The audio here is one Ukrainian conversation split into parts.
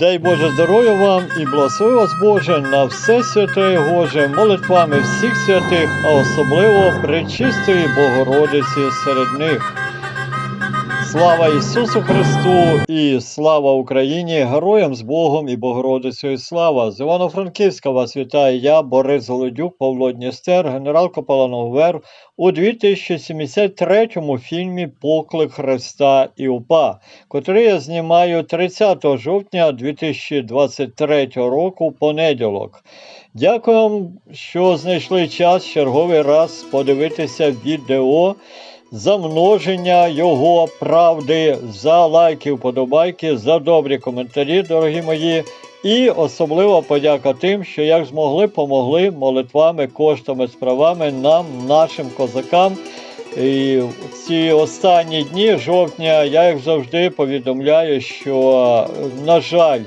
Дай Боже здоров'я вам і благослови вас Боже на все святе Боже, молитвами всіх святих, а особливо Пречистої Богородиці серед них. Слава Ісусу Христу і слава Україні! Героям з Богом і Богородицею слава! З Івано-Франківська вас вітаю я, Борис Голодюк, Павло Дністер, генерал Капелан ОВР у 2073 фільмі Поклик Христа і УПА, котрий я знімаю 30 жовтня 2023 року понеділок. Дякую вам, що знайшли час черговий раз подивитися відео за множення його правди, за лайки, вподобайки, за добрі коментарі, дорогі мої. І особлива подяка тим, що як змогли, помогли молитвами, коштами, справами нам, нашим козакам. І ці останні дні жовтня я, як завжди, повідомляю, що, на жаль,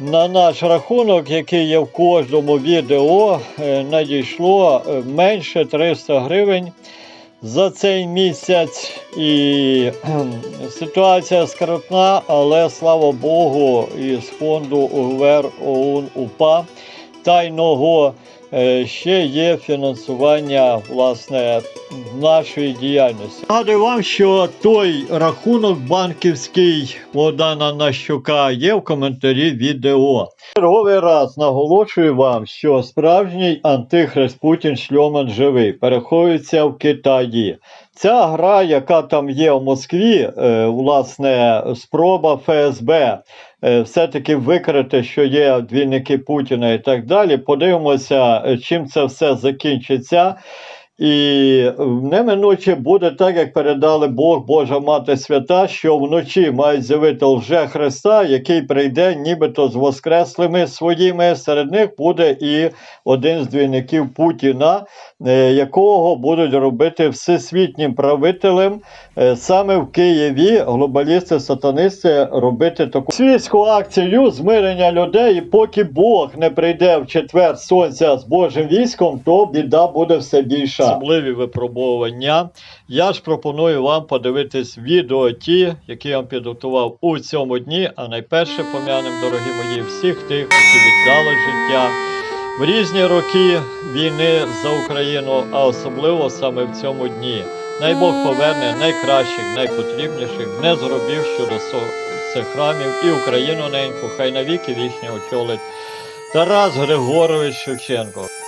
на наш рахунок, який є в кожному відео, е, надійшло е, менше 300 гривень за цей місяць. І ситуація скрутна, але слава Богу, із фонду УВР ОУН УПА тайного ще є фінансування власне нашої діяльності. Нагадую вам, що той рахунок банківський Богдана Нащука є в коментарі відео. Черговий раз наголошую вам, що справжній антихрист Путін шльоман живий, переховується в Китаї. Ця гра, яка там є в Москві, е, власне, спроба ФСБ е, все-таки викрити, що є двійники Путіна і так далі. Подивимося, е, чим це все закінчиться. І неминуче буде так, як передали Бог, Божа Мати Свята, що вночі мають з'явити лже Христа, який прийде нібито з воскреслими своїми. Серед них буде і один з двійників Путіна, е, якого будуть робити всесвітнім правителем. Е, Саме в Києві глобалісти, сатанисти робити таку світську акцію змирення людей. І поки Бог не прийде в четвер сонця з Божим військом, то біда буде все більша. Особливі випробування. Я ж пропоную вам подивитись відео ті, які я вам підготував у цьому дні. А найперше пом'янем, дорогі мої, всіх тих, які віддали життя в різні роки війни за Україну, а особливо саме в цьому дні. Най Бог поверне найкращих, найпотрібніших, не зробив щодо цих храмів і Україну неньку, хай навіки вічні очолить Тарас Григорович Шевченко.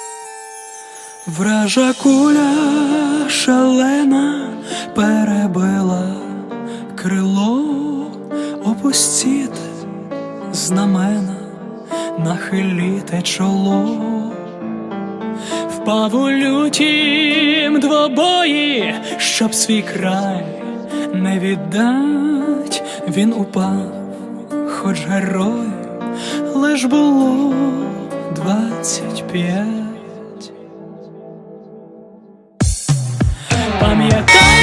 Вража куля шалена перебила крило, опустіте знамена, нахиліте чоло, впав у лютім двобої, щоб свій край не віддать, він упав, хоч герой, лиш було двадцять п'ять. た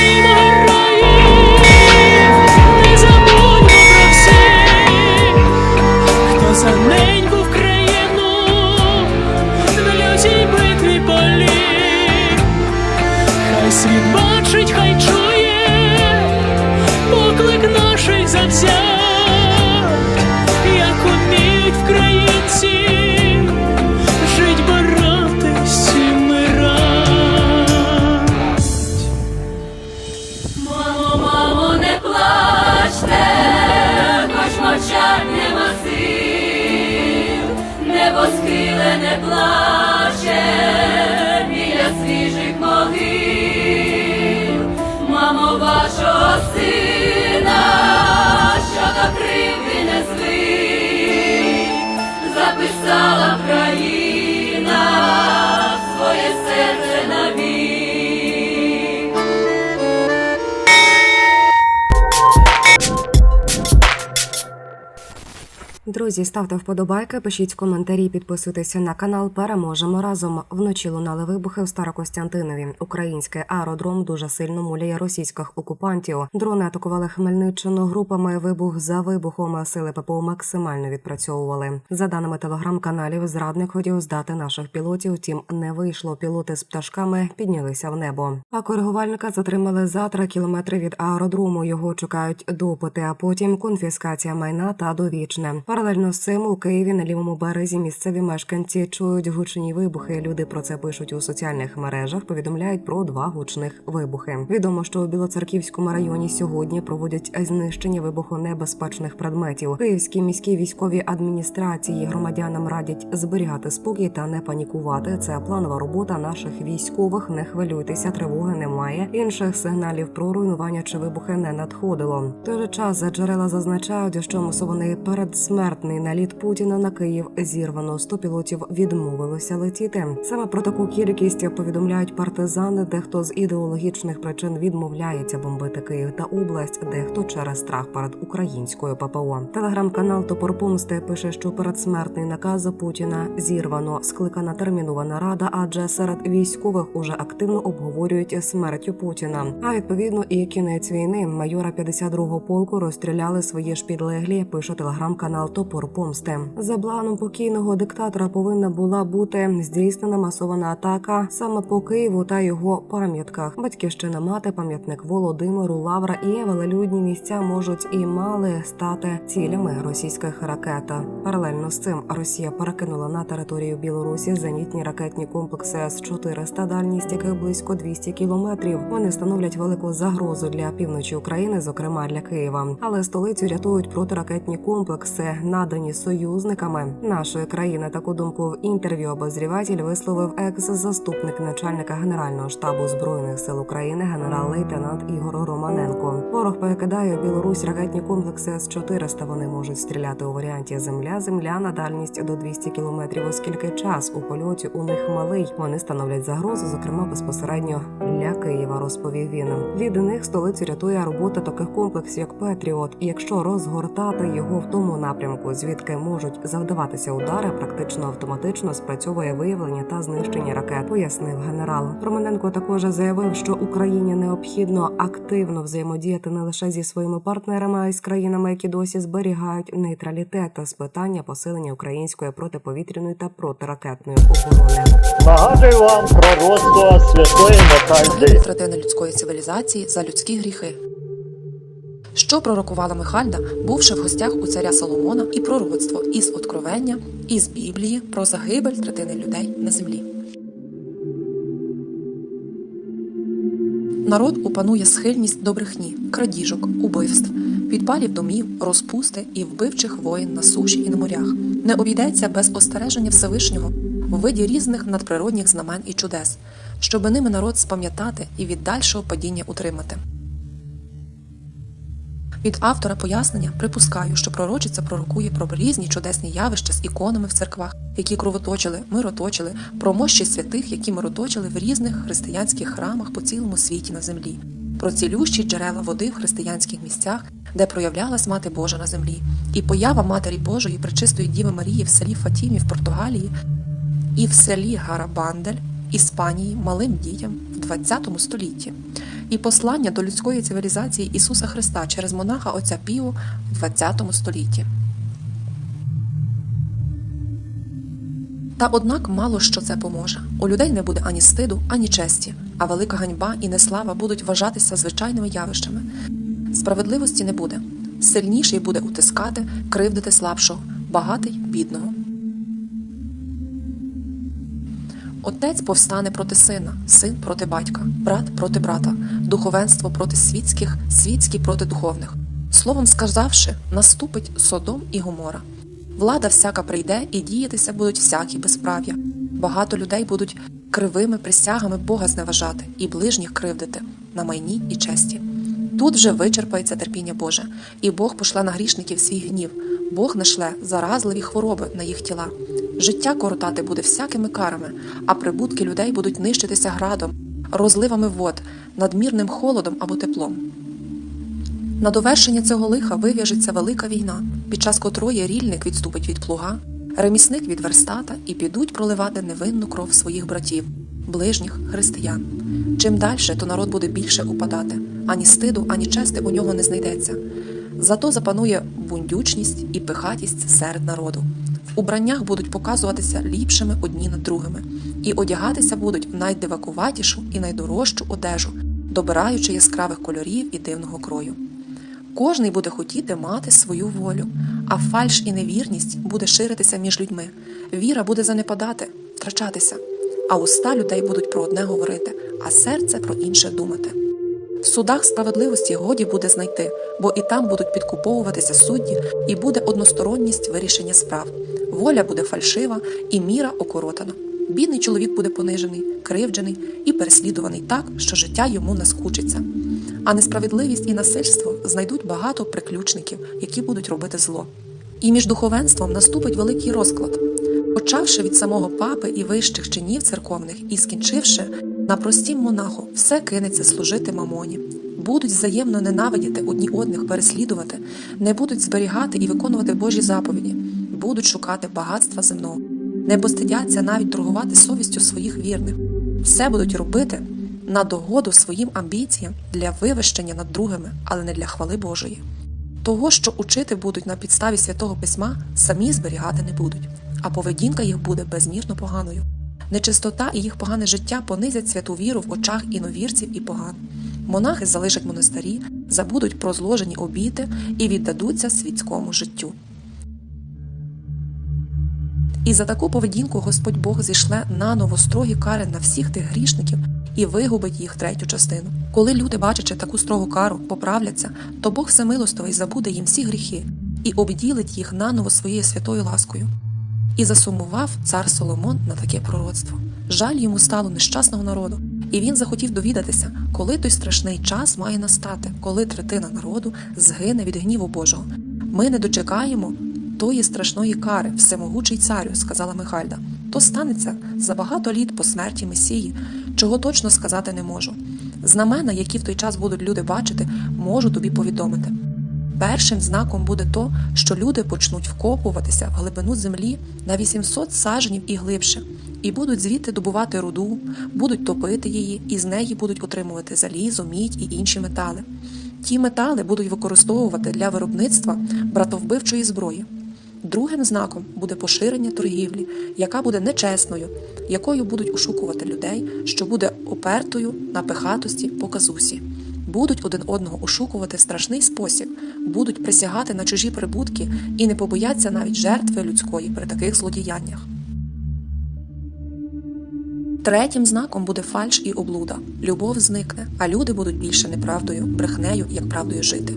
Друзі, ставте вподобайки, пишіть коментарі, підписуйтеся на канал. Переможемо разом. Вночі лунали вибухи в Старокостянтинові. Український аеродром дуже сильно муляє російських окупантів. Дрони атакували Хмельниччину групами. Вибух за вибухом сили ППО максимально відпрацьовували. За даними телеграм-каналів, зрадник хотів здати наших пілотів. Втім, не вийшло. Пілоти з пташками піднялися в небо. А коригувальника затримали за 3 кілометри від аеродрому. Його чекають допити, а потім конфіскація майна та довічне. Паралельно з цим у Києві на лівому березі місцеві мешканці чують гучні вибухи. Люди про це пишуть у соціальних мережах. Повідомляють про два гучних вибухи. Відомо, що у Білоцерківському районі сьогодні проводять знищення вибухонебезпечних предметів. Київській міській військовій адміністрації громадянам радять зберігати спокій та не панікувати. Це планова робота наших військових. Не хвилюйтеся, тривоги немає. Інших сигналів про руйнування чи вибухи не надходило. В той же час джерела зазначають, що масований передсмертний наліт Путіна на Київ зірвано. 100 пілотів відмовилося летіти. Саме про таку кількість повідомляють партизани. Дехто з ідеологічних причин відмовляється бомбити Київ та область, дехто через страх перед українською ППО. Телеграм-канал Топор Помсти пише, що передсмертний наказ Путіна зірвано. Скликана термінова нарада, адже серед військових уже активно обговорюють смерть Путіна. А відповідно і кінець війни майора 52-го полку розстріляли свої ж підлеглі. Пише телеграм-канал Топор Помсти. За планом покійного диктатора повинна була бути здійснена масована атака саме по Києву та його пам'ятках. Батьківщина мати, пам'ятник Володимиру, Лавра і велелюдні місця можуть і мали стати цілями російських ракет. Паралельно з цим Росія перекинула на територію Білорусі зенітні ракетні комплекси С-400, дальність яких близько 200 кілометрів. Вони становлять велику загрозу для півночі України, зокрема для Києва. Але столицю рятують протиракетні комплекси, надані союзниками нашої країни. Таку думку в інтерв'ю обозріватель висловив екс-заступник начальника генерального штабу збройних сил України, генерал-лейтенант Ігор Романенко. Ворог перекидає Білорусь ракетні комплекси С-400. Вони можуть стріляти у варіанті земля-земля на дальність до 200 кілометрів, оскільки час у польоті у них малий. Вони становлять загрозу, зокрема безпосередньо для Києва. Розповів він. Від них столицю рятує робота таких комплексів, як Петріот. І якщо розгортати його в тому напрямку, звідки можуть завдаватися удари, практично автоматично спрацьовує виявлення та знищення ракет. Пояснив генерал. Романенко також заявив, що Україні необхідно активно взаємодіяти не лише зі своїми партнерами, а й з країнами, які досі зберігають нейтралітет та з питання посилення української протиповітряної та протиракетної оборони. Нагадую вам про розклад святої загибель Михальди. людської цивілізації за людські гріхи. Що пророкувала Михальда, бувши в гостях у царя Соломона, і пророцтво із Откровення, із Біблії про загибель третини людей на землі. Народ опанує схильність до брехні, крадіжок, убивств, підпалів домів, розпусти і вбивчих воїн на суші і на морях. Не обійдеться без остереження Всевишнього у виді різних надприродних знамен і чудес, щоби ними народ спам'ятати і від дальшого падіння утримати. Від автора пояснення припускаю, що пророчиця пророкує про різні чудесні явища з іконами в церквах, які кровоточили, мироточили, про мощі святих, які мироточили в різних християнських храмах по цілому світі на землі, про цілющі джерела води в християнських місцях, де проявлялась Мати Божа на землі, і поява Матері Божої Пречистої Діви Марії в селі Фатімі в Португалії і в селі Гарабандель, Іспанії малим дітям в 20 столітті, і послання до людської цивілізації Ісуса Христа через монаха отця Піо в 20 столітті. Та однак мало що це поможе. У людей не буде ані стиду, ані честі, а велика ганьба і неслава будуть вважатися звичайними явищами. Справедливості не буде. Сильніший буде утискати, кривдити слабшого, багатий бідного. Отець повстане проти сина, син проти батька, брат проти брата, духовенство проти світських, світські проти духовних. Словом сказавши, наступить Содом і Гомора. Влада всяка прийде, і діятися будуть всякі безправ'я. Багато людей будуть кривими присягами Бога зневажати і ближніх кривдити на майні і честі. Тут вже вичерпається терпіння Боже, і Бог пошле на грішників свій гнів. Бог нашле заразливі хвороби на їх тіла. Життя коротати буде всякими карами, а прибутки людей будуть нищитися градом, розливами вод, надмірним холодом або теплом. На довершення цього лиха вив'яжеться велика війна, під час котрої рільник відступить від плуга, ремісник від верстата і підуть проливати невинну кров своїх братів, ближніх християн. Чим далі, то народ буде більше упадати, ані стиду, ані чести у нього не знайдеться. Зато запанує бундючність і пихатість серед народу. В убраннях будуть показуватися ліпшими одні над другими, і одягатися будуть в найдивакуватішу і найдорожчу одежу, добираючи яскравих кольорів і дивного крою. Кожний буде хотіти мати свою волю, а фальш і невірність буде ширитися між людьми. Віра буде занепадати, втрачатися, а уста людей будуть про одне говорити, а серце про інше думати. В судах справедливості годі буде знайти, бо і там будуть підкуповуватися судді, і буде односторонність вирішення справ. Воля буде фальшива, і міра окоротана. Бідний чоловік буде понижений, кривджений і переслідуваний так, що життя йому наскучиться. А несправедливість і насильство знайдуть багато приключників, які будуть робити зло. І між духовенством наступить великий розклад. Почавши від самого папи і вищих чинів церковних і скінчивши на простім монаху, все кинеться служити мамоні. Будуть взаємно ненавидіти одні одних, переслідувати, не будуть зберігати і виконувати Божі заповіді, будуть шукати багатства земного, не постидяться навіть торгувати совістю своїх вірних. Все будуть робити на догоду своїм амбіціям для вивищення над другими, але не для хвали Божої. Того, що учити будуть на підставі святого письма, самі зберігати не будуть, а поведінка їх буде безмірно поганою. Нечистота і їх погане життя понизять святу віру в очах іновірців і поган. Монахи залишать монастирі, забудуть про зложені обіти і віддадуться світському життю. І за таку поведінку Господь Бог зійшле наново строгі кари на всіх тих грішників і вигубить їх третю частину. Коли люди, бачачи таку строгу кару, поправляться, то Бог всемилостивий забуде їм всі гріхи і обділить їх наново своєю святою ласкою. І засумував цар Соломон на таке пророцтво. Жаль йому стало нещасного народу, і він захотів довідатися, коли той страшний час має настати, коли третина народу згине від гніву Божого. Ми не дочекаємо тої страшної кари, всемогучий царю, сказала Михальда. То станеться за багато літ по смерті Месії, чого точно сказати не можу. Знамена, які в той час будуть люди бачити, можу тобі повідомити. Першим знаком буде то, що люди почнуть вкопуватися в глибину землі на 800 сажнів і глибше, і будуть звідти добувати руду, будуть топити її, і з неї будуть отримувати залізо, мідь і інші метали. Ті метали будуть використовувати для виробництва братовбивчої зброї. Другим знаком буде поширення торгівлі, яка буде нечесною, якою будуть ошукувати людей, що буде опертою на пихатості по казусі. Будуть один одного ошукувати в страшний спосіб, будуть присягати на чужі прибутки і не побояться навіть жертви людської при таких злодіяннях. Третім знаком буде фальш і облуда. Любов зникне, а люди будуть більше неправдою, брехнею, як правдою жити.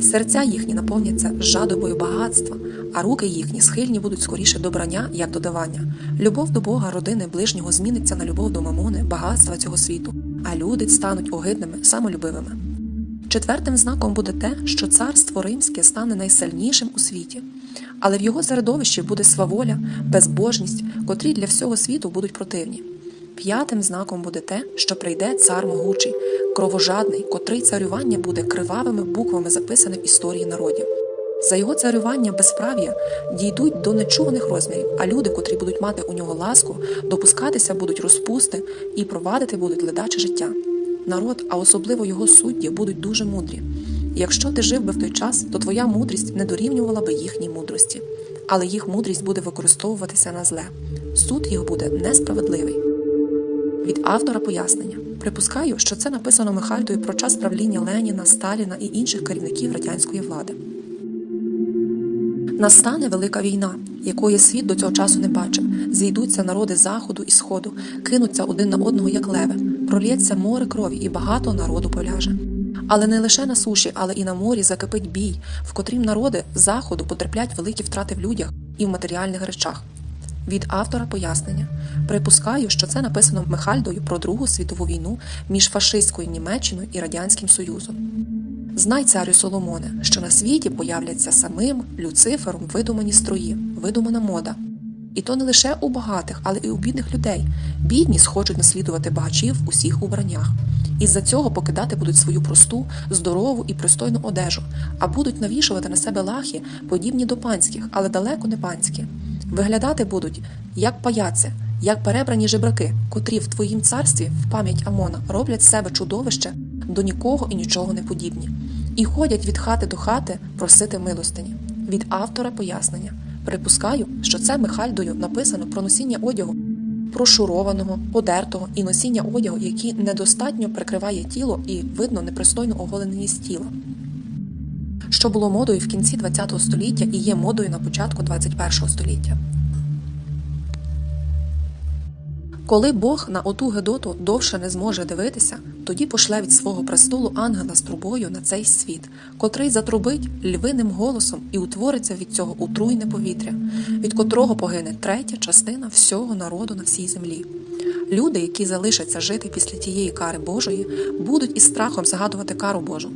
Серця їхні наповняться жадобою багатства, а руки їхні схильні будуть скоріше до брання, як до давання. Любов до Бога, родини, ближнього зміниться на любов до мамони, багатства цього світу, а люди стануть огидними, самолюбивими. Четвертим знаком буде те, що царство римське стане найсильнішим у світі, але в його середовищі буде сваволя, безбожність, котрі для всього світу будуть противні. П'ятим знаком буде те, що прийде цар могучий, кровожадний, котрий царювання буде кривавими буквами записане в історії народів. За його царювання безправ'я дійдуть до нечуваних розмірів, а люди, котрі будуть мати у нього ласку, допускатися будуть розпусти і провадити будуть ледаче життя. Народ, а особливо його судді, будуть дуже мудрі. Якщо ти жив би в той час, то твоя мудрість не дорівнювала би їхній мудрості, але їх мудрість буде використовуватися на зле. Суд їх буде несправедливий. Від автора пояснення. Припускаю, що це написано Михальдою про час правління Леніна, Сталіна і інших керівників радянської влади. Настане велика війна, якої світ до цього часу не бачив. Зійдуться народи заходу і сходу, кинуться один на одного, як леви, пролється море крові, і багато народу поляже. Але не лише на суші, але і на морі закипить бій, в котрім народи заходу потерплять великі втрати в людях і в матеріальних речах. Від автора пояснення. Припускаю, що це написано Михальдою про Другу світову війну між фашистською Німеччиною і Радянським Союзом. Знай, царю Соломоне, що на світі появляться самим Люцифером видумані строї, видумана мода. І то не лише у багатих, але і у бідних людей. Бідні схочуть наслідувати багачів в усіх убраннях. Із-за цього покидати будуть свою просту, здорову і пристойну одежу, а будуть навішувати на себе лахи, подібні до панських, але далеко не панські. Виглядати будуть як паяци, як перебрані жебраки, котрі в твоїм царстві в пам'ять Амона роблять з себе чудовище до нікого і нічого не подібні, і ходять від хати до хати просити милостині. Від автора пояснення. Припускаю, що це Михальдою написано про носіння одягу, прошурованого, подертого і носіння одягу, який недостатньо прикриває тіло і видно непристойну оголеність тіла. Що було модою в кінці ХХ століття і є модою на початку ХХІ століття. Коли Бог на оту Гедоту довше не зможе дивитися, тоді пошле від свого престолу ангела з трубою на цей світ, котрий затрубить львиним голосом і утвориться від цього утруйне повітря, від котрого погине третя частина всього народу на всій землі. Люди, які залишаться жити після тієї кари Божої, будуть із страхом згадувати кару Божу,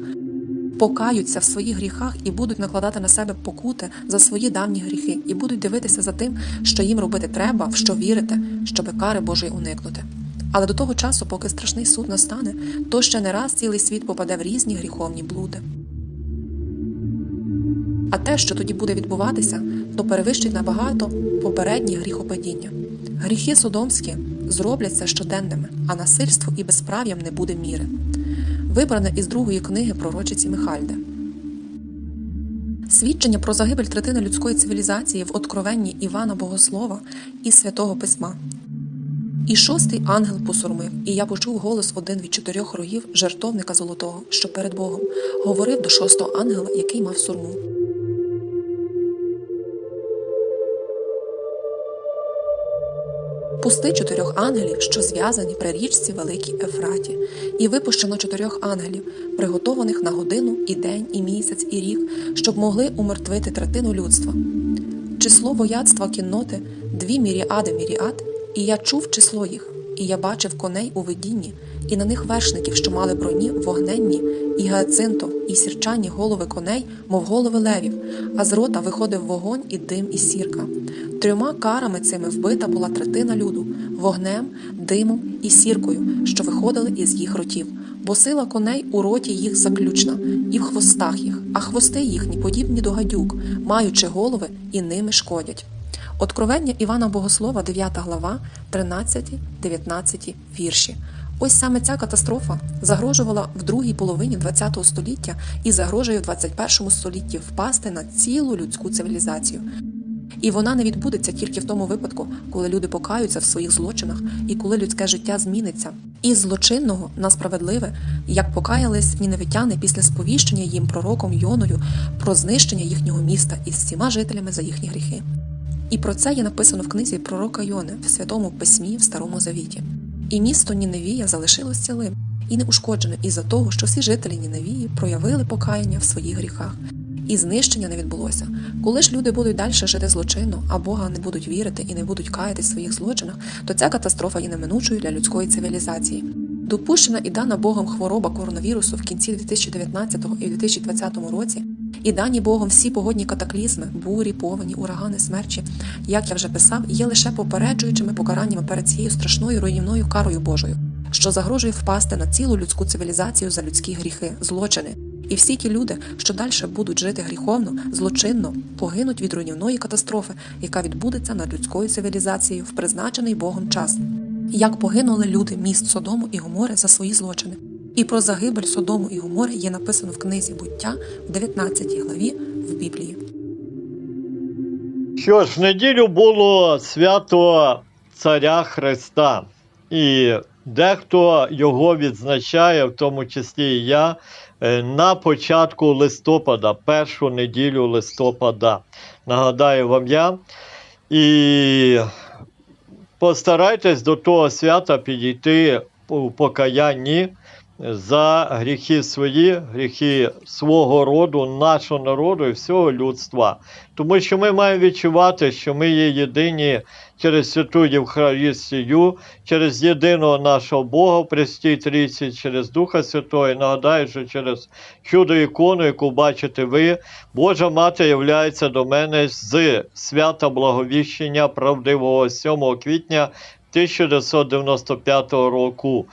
покаються в своїх гріхах і будуть накладати на себе покути за свої давні гріхи, і будуть дивитися за тим, що їм робити треба, в що вірити, щоб кари Божої уникнути. Але до того часу, поки страшний суд настане, то ще не раз цілий світ попаде в різні гріховні блуди. А те, що тоді буде відбуватися, то перевищить набагато попередні гріхопадіння. Гріхи содомські зробляться щоденними, а насильству і безправ'ям не буде міри. Вибране із другої книги пророчиці Михальда. Свідчення про загибель третини людської цивілізації в откровенні Івана Богослова і Святого Письма. І шостий ангел посурмив, і я почув голос один від чотирьох рогів жертовника золотого, що перед Богом, говорив до шостого ангела, який мав сурму. Пусти чотирьох ангелів, що зв'язані при річці Великій Ефраті, і випущено чотирьох ангелів, приготованих на годину, і день, і місяць, і рік, щоб могли умертвити третину людства. Число вояцтва кінноти дві міріади міріад, і я чув число їх, і я бачив коней у видінні, і на них вершників, що мали броні вогненні, і геацинто, і сірчані голови коней, мов голови левів, а з рота виходив вогонь і дим, і сірка. Трьома карами цими вбита була третина люду вогнем, димом і сіркою, що виходили із їх ротів. Бо сила коней у роті їх заключна, і в хвостах їх, а хвости їхні подібні до гадюк, маючи голови і ними шкодять. Откровення Івана Богослова, 9 глава, 13-19 вірші. Ось саме ця катастрофа загрожувала в другій половині ХХ століття і загрожує в 21 столітті впасти на цілу людську цивілізацію. І вона не відбудеться тільки в тому випадку, коли люди покаються в своїх злочинах і коли людське життя зміниться. Із злочинного на справедливе, як покаялись ніневитяни після сповіщення їм пророком Йоною про знищення їхнього міста із всіма жителями за їхні гріхи. І про це є написано в книзі пророка Йони в Святому Письмі в Старому Завіті. І місто Ніневія залишилось цілим і неушкодженим із-за того, що всі жителі Ніневії проявили покаяння в своїх гріхах. І знищення не відбулося. Коли ж люди будуть далі жити злочинно, а Бога не будуть вірити і не будуть каяти в своїх злочинах, то ця катастрофа є неминучою для людської цивілізації. Допущена і дана Богом хвороба коронавірусу в кінці 2019 і 2020 році, і дані Богом всі погодні катаклізми, бурі, повені, урагани, смерчі, як я вже писав, є лише попереджуючими покараннями перед цією страшною руйнівною карою Божою, що загрожує впасти на цілу людську цивілізацію за людські гріхи, злочини. І всі ті люди, що далі будуть жити гріховно, злочинно, погинуть від руйнівної катастрофи, яка відбудеться над людською цивілізацією в призначений Богом час. Як погинули люди міст Содому і Гомори за свої злочини. І про загибель Содому і Гомори є написано в книзі буття в 19 главі в Біблії. Що ж, неділю було свято Царя Христа, і дехто його відзначає, в тому числі і я, е, на початку листопада, першу неділю листопада. Нагадаю вам я. І постарайтесь до того свята підійти у покаянні за гріхи свої, гріхи свого роду, нашого народу і всього людства. Тому що ми маємо відчувати, що ми є єдині через святу Євхаристію, через єдиного нашого Бога в Престій Трійці, через Духа Святого. І Нагадаю, що через чудо ікону, яку бачите ви, Божа Мати являється до мене з свята Благовіщення правдивого 7 квітня 1995 року.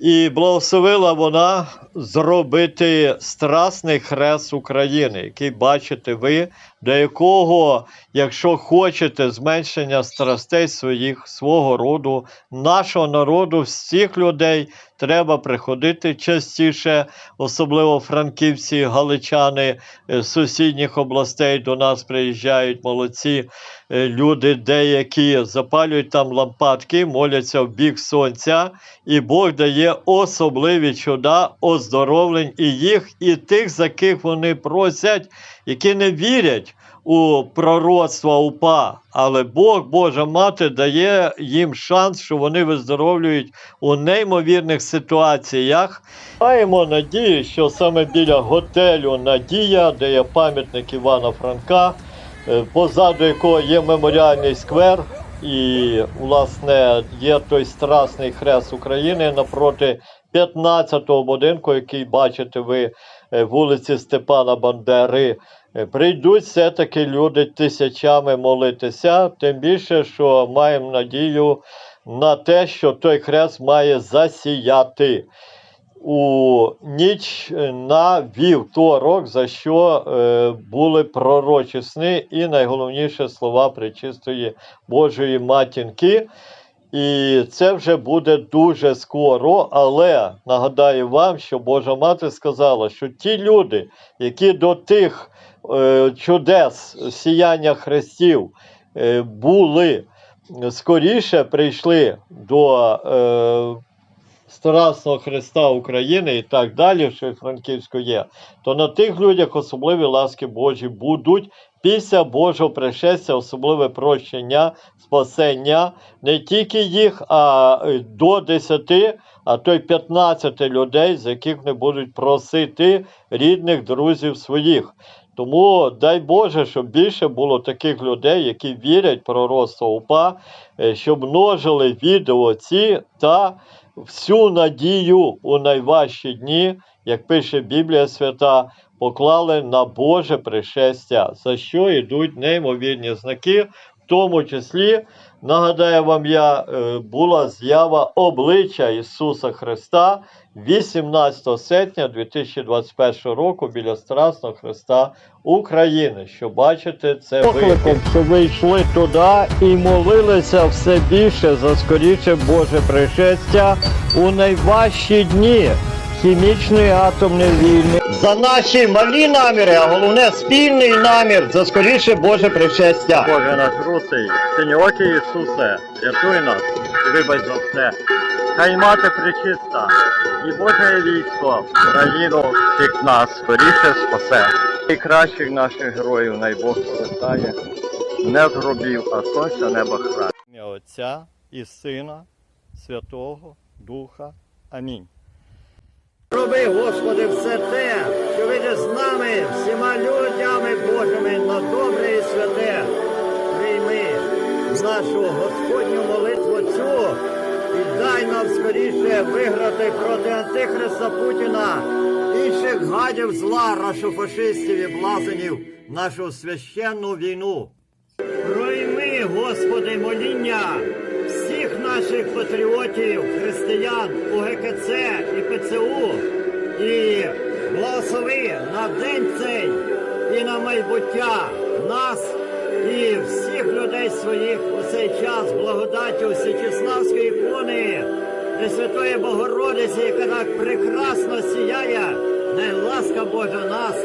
І благословила вона зробити страсний хрест України, який бачите ви до якого, якщо хочете, зменшення страстей своїх свого роду, нашого народу, всіх людей треба приходити частіше, особливо франківці, галичани е, з сусідніх областей до нас приїжджають молодці е, люди, деякі запалюють там лампадки, моляться в бік сонця, і Бог дає особливі чуда оздоровлень і їх, і тих, за ких вони просять, які не вірять у пророцтва УПА, але Бог, Божа Мати, дає їм шанс, що вони виздоровлюють у неймовірних ситуаціях. Маємо надію, що саме біля готелю Надія, де є пам'ятник Івана Франка, е, позаду якого є меморіальний сквер, і, власне, є той страсний хрест України напроти 15-го будинку, який бачите ви е, вулиці Степана Бандери. Е, Прийдуть все-таки люди тисячами молитися, тим більше, що маємо надію на те, що той хрест має засіяти у ніч на вівторок, за що е, були пророчі сни і найголовніше слова пречистої Божої матінки. І це вже буде дуже скоро, але нагадаю вам, що Божа Мати сказала, що ті люди, які до тих чудес сіяння хрестів е, були скоріше прийшли до е, Страсного Христа України і так далі, що Франківську є, то на тих людях особливі ласки Божі будуть після Божого пришестя, особливе прощення, спасення не тільки їх, а е, до 10, а то й 15 людей, з яких не будуть просити рідних друзів своїх. Тому дай Боже, щоб більше було таких людей, які вірять в пророцтво УПА, е, щоб множили відео ці та всю надію у найважчі дні, як пише Біблія Свята, поклали на Боже пришестя, за що йдуть неймовірні знаки, в тому числі, нагадаю вам я, е, була з'ява обличчя Ісуса Христа 18 серпня 2021 року біля Страсного Христа України. Що бачите, це покликом, що ви йшли туди і молилися все більше за скоріше Боже пришестя у найважчі дні хімічної атомної війни. За наші малі наміри, а головне спільний намір за скоріше Боже пришестя. Боже наш русий, синьоокі Ісусе, рятуй нас і вибач за все. Хай мати причиста і Боже військо, країну всіх нас скоріше спасе. І кращих наших героїв най Бог повертає, не з а сонця неба храни. Отця і Сина, Святого Духа. Амінь. Роби, Господи, все те, що видиш з нами, всіма людями Божими на добре і святе. Прийми нашу Господню молитву цю і дай нам скоріше виграти проти Антихриста Путіна, інших гадів зла, рашофашистів і блазенів нашу священну війну. Пройми, Господи, моління наших патріотів, християн УГКЦ і ПЦУ, і благослови на день цей і на майбуття нас і всіх людей своїх у цей час благодаттю Січеславської ікони, Пресвятої Богородиці, яка так прекрасно сіяє, най ласка Божа нас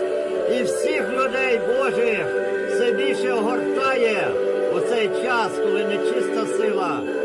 і всіх людей Божих все більше огортає у цей час, коли нечиста сила.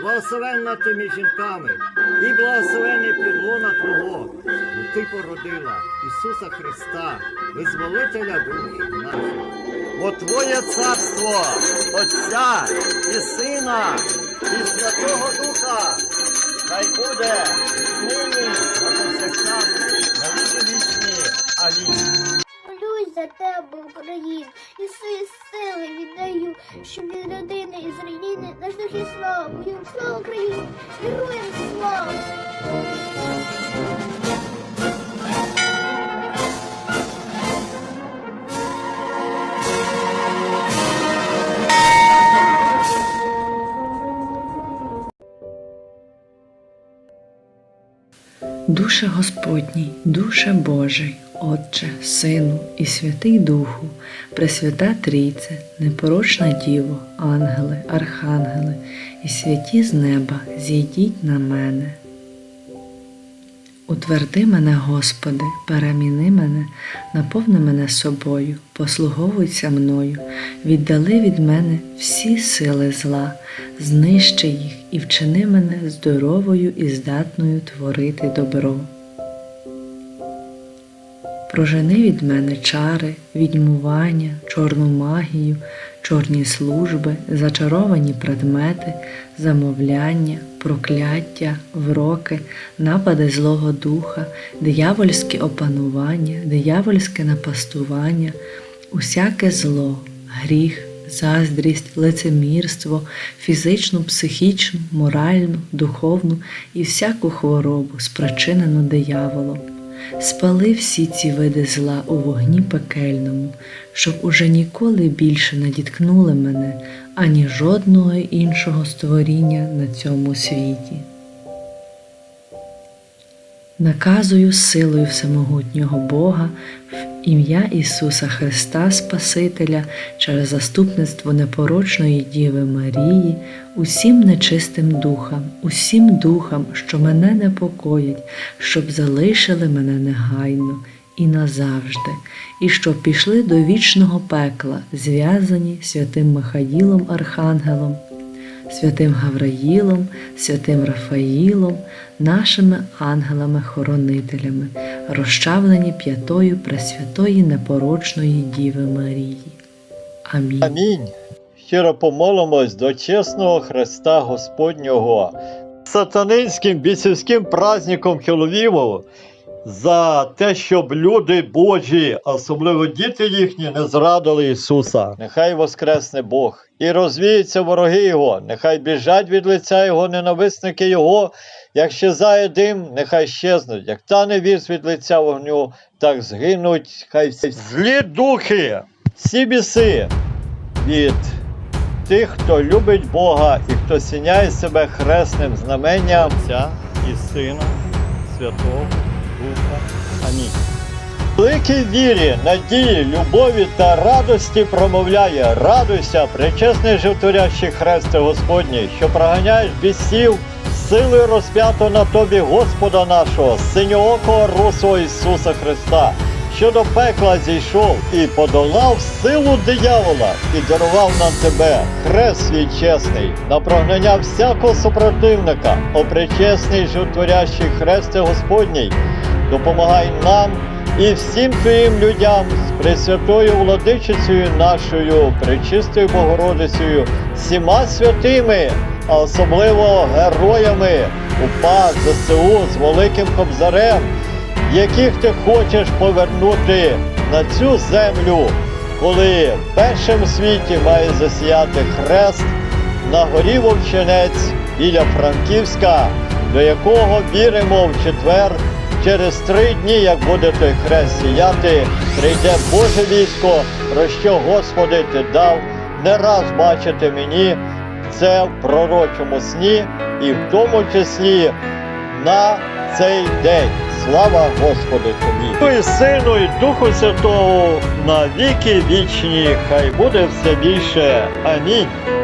благословенна ти між жінками, і благословений підлона Твого, бо ти породила Ісуса Христа, визволителя душ наших. Бо Твоє царство, Отця і Сина, і Святого Духа, хай буде нині, на повсякчас, на віки вічні. Амінь. За тебе, Україну, і свої сили віддаю, щоб від родини і з руїни наш душі славу. Їм слава Україні! Героям слава! Душе Господній, Душе Божий, Отче, Сину і Святий Духу, Пресвята Трійце, непорочна Діво, ангели, архангели і святі з неба, зійдіть на мене. Утверди мене, Господи, переміни мене, наповни мене собою, послуговуйся мною, віддали від мене всі сили зла, знищи їх і вчини мене здоровою і здатною творити добро. Прожени від мене чари, відьмування, чорну магію, чорні служби, зачаровані предмети, замовляння, прокляття, вроки, напади Злого Духа, диявольське опанування, диявольське напастування, усяке зло, гріх, заздрість, лицемірство, фізичну, психічну, моральну, духовну і всяку хворобу, спричинену дияволом. Спали всі ці види зла у вогні пекельному, щоб уже ніколи більше не діткнули мене ані жодного іншого створіння на цьому світі. Наказую силою всемогутнього Бога ім'я Ісуса Христа Спасителя через заступництво непорочної Діви Марії, усім нечистим духам, усім духам, що мене непокоять, щоб залишили мене негайно і назавжди, і щоб пішли до вічного пекла, зв'язані святим Михаїлом Архангелом, святим Гавраїлом, святим Рафаїлом, нашими ангелами-хоронителями, розчавлені п'ятою Пресвятої непорочної Діви Марії. Амінь. Амінь. Щиро помолимось до чесного Христа Господнього, сатанинським бісівським праздником Хеловіму за те, щоб люди Божі, особливо діти їхні, не зрадили Ісуса. Нехай воскресне Бог і розвіються вороги Його, нехай біжать від лиця Його ненависники Його, як щезає дим, нехай щезнуть, як тане віз від лиця вогню, так згинуть, хай всі злі духи, всі біси від тих, хто любить Бога і хто сіняє себе хресним знаменням Отця і Сина Святого. Великій вірі, надії, любові та радості промовляє. Радуйся, причесний животворящий хресте Господній, що проганяєш бісів силою розп'ято на тобі Господа нашого, синьоокого русого Ісуса Христа, що до пекла зійшов і подолав силу диявола, і дарував нам тебе, хрест свій чесний, на прогнання всякого супротивника, опричесний животворящий хресте Господній, допомагай нам і всім твоїм людям з Пресвятою владичицею нашою, Пречистою Богородицею, всіма святими, а особливо героями УПА ЗСУ з Великим Кобзарем, яких ти хочеш повернути на цю землю, коли в першому світі має засіяти хрест на горі Вовчинець біля Франківська, до якого віримо в четвер. Через три дні, як буде той хрест сіяти, прийде Боже військо, про що Господи ти дав не раз бачити мені це в пророчому сні і в тому числі на цей день. Слава Господу тобі! І Сину, і Духу Святого на віки вічні, хай буде все більше. Амінь.